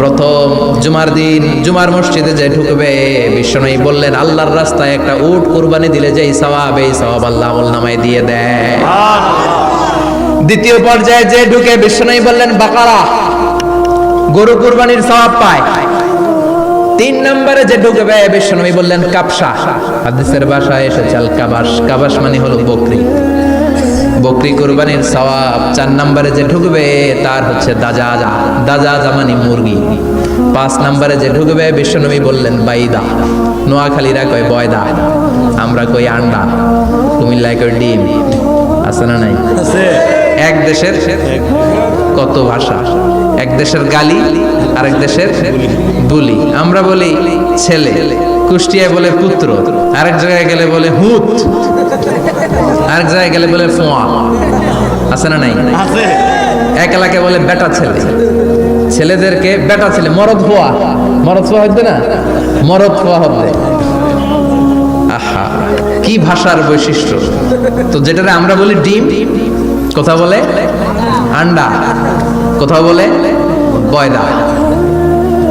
প্রথম জুমার দিন, জুমার মসজিদে যে ঢুকবে, বিশ্বনবী বললেন, আল্লাহর রাস্তায় একটা উট কুরবানি দিলে যেই সওয়াব, এই সওয়াব আল্লাহ নামায় দিয়ে দেয়। দ্বিতীয় পর্যায়ে যে ঢুকে, বিশ্বনবী বললেন, বাকারা, গরু কুরবানির সওয়াব পায়। তিন নম্বরে যে ঢুকবে, বিশ্বনবী বললেন কাপসা হাদিসের ভাষায় এসেছে আল কাবাস কাবাস মানে হলো বকরি। বকরি কুরবানির সওয়াব চার নম্বরে যে ঢুকবে তার হচ্ছে দাজাজা। দাজাজা মানে মুরগি। পাঁচ নম্বরে যে ঢুকবে বিশ্বনবী বললেন বাইদা। নোয়াখালীরা কয় বয়দা। আমরা কই আন্ডা। কুমিল্লায় কই ডিম। আছে না নাই? এক দেশের কত ভাষা? এক দেশের গালি আরেক দেশের বুলি। আমরা বলি ছেলে। কুষ্টিয়ায় বলে পুত্র আরেক জায়গায় গেলে বলে হুত আরেক জায়গায় গেলে বলে ফোয়া। আছে না নাই? এক এলাকায় বলে বেটা ছেলে। ছেলেদেরকে বেটা ছেলে মরদ ফোয়া। মরদ ফোয়া হইতে না? মরদ ফোয়া হবে। আহা কি ভাষার বৈশিষ্ট্য? তো যেটারে আমরা বলি ডিম কথা বলে আন্ডা কথা বলে বয়দা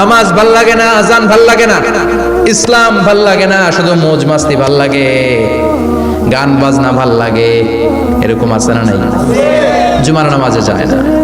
নামাজ ভালো লাগে না, আজান ভালো লাগে না, ইসলাম ভালো লাগে না, শুধু মৌজ মাস্তি ভালো লাগে, গান বাজনা ভালো লাগে, এরকম আছে না নাই? জুমার নামাজে যায় না।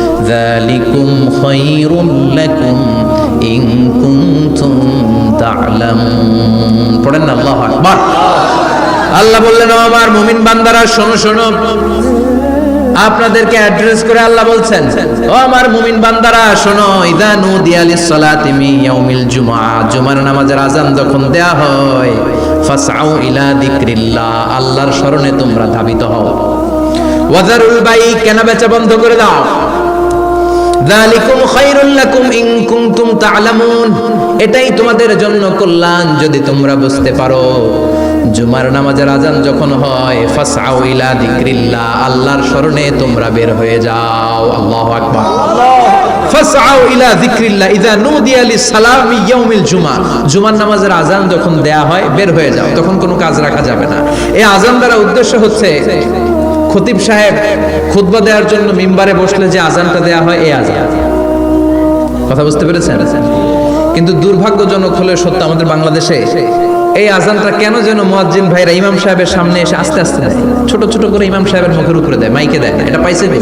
যালিকুম খায়রুল লাকুম ইন কুনতুম তা'লামুন পড়েন আল্লাহু আকবার। আল্লাহ বললেন আমার মুমিন বান্দারা, শোনো শোনো। আপনাদেরকে অ্যাড্রেস করে আল্লাহ বলছেন, ও আমার মুমিন বান্দারা, শোনো, ইদা নুদিয়া লিসসালাতি মিন ইয়াউমিল জুমআ জুমার নামাজের আজান যখন দেয়া হয়, ফাসআউ ইলা যিকরিল্লাহ আল্লাহর স্মরণে তোমরা ধাবিত হও। ওয়াজারুল বাই কেনা বেচা বন্ধ করে দাও? এটাই তোমাদের জন্য কল্যাণ যদি তোমরা বুঝতে পারো। জুমার নামাজের আজান যখন হয়, ফাসআউ ইলা আল্লাহর স্মরণে তোমরা বের হয়ে যাও। আল্লাহু আকবার। ইলা জুমআ জুমার নামাজের আজান যখন দেয়া হয়, বের হয়ে যাও। তখন কোনো কাজ রাখা যাবে না। এই আজান দ্বারা উদ্দেশ্য হচ্ছে খতিব সাহেব খুতবা দেওয়ার জন্য মিম্বারে বসলে যে আজানটা দেয়া হয়, এই আজান। কথা বুঝতে পেরেছেন? কিন্তু দুর্ভাগ্যজনক হলে সত্য আমাদের বাংলাদেশে এই আজানটা কেন যেন মুয়াজ্জিন ভাইরা ইমাম সাহেবের সামনে এসে আস্তে আস্তে দেয়। ছোট ছোট করে ইমাম সাহেবের মুখের উপরে দেয়, মাইকে দেয়। এটা পাইছে কই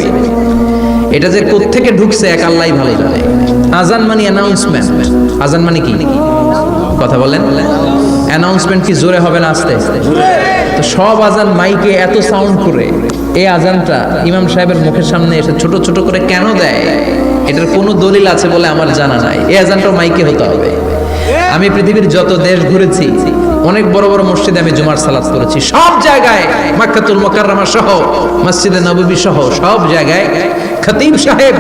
এটা যে কোত্থেকে ঢুকছে এক আল্লাহই ভালো জানে। আজান মানে অ্যানাউন্সমেন্ট আজান মানে কি? কথা বলেন। অ্যানাউন্সমেন্ট কি জোরে হবে না আস্তে? তো সব আজান মাইকে এত সাউন্ড করে। এই আজানটা ইমাম সাহেবের মুখের সামনে এসে ছোট ছোট করে কেন দেয়? এটার কোনো দলিল আছে বলে আমার জানা নাই। এই আজানটাও মাইকে হতে হবে। আমি পৃথিবীর যত দেশ ঘুরেছি, অনেক বড় বড় মসজিদে আমি জুমার সালাত করেছি সব জায়গায় মাক্কাতুল মোকাররমা সহ, মসজিদে নববী সহ, সব জায়গায় খতিব সাহেব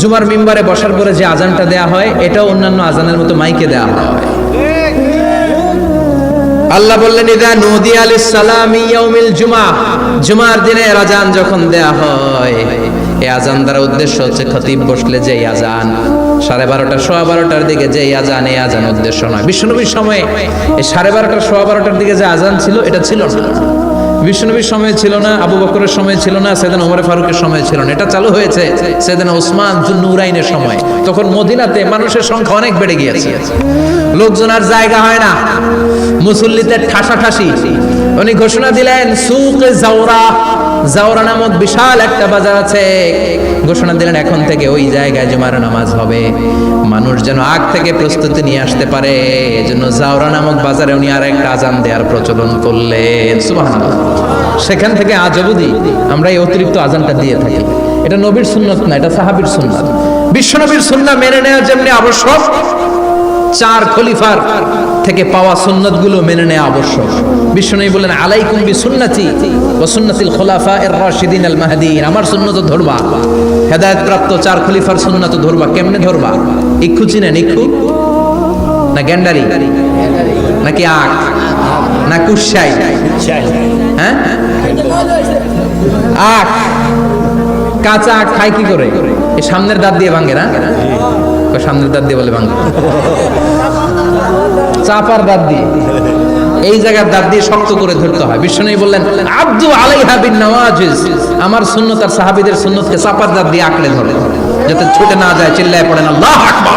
জুমার মিম্বারে বসার পরে যে আজানটা দেয়া হয়, এটাও অন্যান্য আজানের মতো মাইকে দেয়া হয়। আল্লাহ বললেন, ইদা নদী আল সালাম ইয়াউমিল জুমা। জুমার দিনে আজান যখন দেয়া হয় এই আজান দ্বারা উদ্দেশ্য হচ্ছে খতিব বসলে যেই আজান। সাড়ে বারোটা, সোয়া বারোটার দিকে যে আজান এই আজান উদ্দেশ্য নয়। বিশ্বনবীর সময়ে এই সাড়ে বারোটা, সোয়া বারোটার দিকে যে আজান ছিল, এটা ছিল না। বিশ্বনবীর সময় ছিল না, আবু বকরের সময় ছিল না, সেদিন ওমরে ফারুকের সময় ছিল না। এটা চালু হয়েছে সেদিন ওসমান জুন্নুরাইনের সময়। তখন মদিনাতে মানুষের সংখ্যা অনেক বেড়ে গিয়েছে। লোকজন আর জায়গা হয় না। মুসল্লিতে ঠাসা ঠাসি উনি ঘোষণা দিলেন সুখ জাওরা জাওরা নামক বিশাল একটা বাজার আছে। ঘোষণা দিলেন, এখন থেকে ওই জায়গায় জুমার নামাজ হবে। মানুষ যেন আগ থেকে প্রস্তুতি নিয়ে আসতে পারে। এজন্য জাওরা নামক বাজারে উনি আর একটা আজান দেওয়ার প্রচলন করলেন। সুবহানাল্লাহ। সেখান থেকে আজ অবধি আমরা এই অতিরিক্ত আজানটা দিয়ে থাকি। এটা নবীর সুন্নত না, এটা সাহাবীর সুন্নাত। বিশ্বনবীর সুন্নাহ মেনে নেওয়া যেমনি আবশ্যক, চার খলিফার থেকে পাওয়া সুন্নতগুলো মেনে নেওয়া আবশ্যক। বিশ্বনবী বলেন আলাইকুম বি সুন্নতি ও সুন্নাতিল খোলাফা এর রাশিদিন আল মাহদিন। আমার সুন্নত ধরবা। হেদায়েত প্রাপ্ত চার খলিফার সুন্নত ধরবা। কেমনে ধরবা? ইক্ষু চিনেন, ইক্ষু? না গ্যান্ডারি? নাকি আখ? না কুশাই হ্যাঁ? আখ। কাঁচা আখ খায় কি করে? এই সামনের দাঁত দিয়ে ভাঙে না? সামনের দাঁত দিয়ে বলে ভাঙে। চাপার দাঁত দিয়ে। এই জায়গার দাঁত দিয়ে শক্ত করে ধরতে হয়। বিষ্ণু বললেন, আব্দু আলাইহা বিন নওয়াজিজ। আমার সুন্নত আর সাহাবীদের সুন্নতকে চাপার দাঁত দিয়ে আঁকড়ে ধরে। যাতে ছুটে না যায়, চিল্লায় পড়েন আল্লাহ আকবার।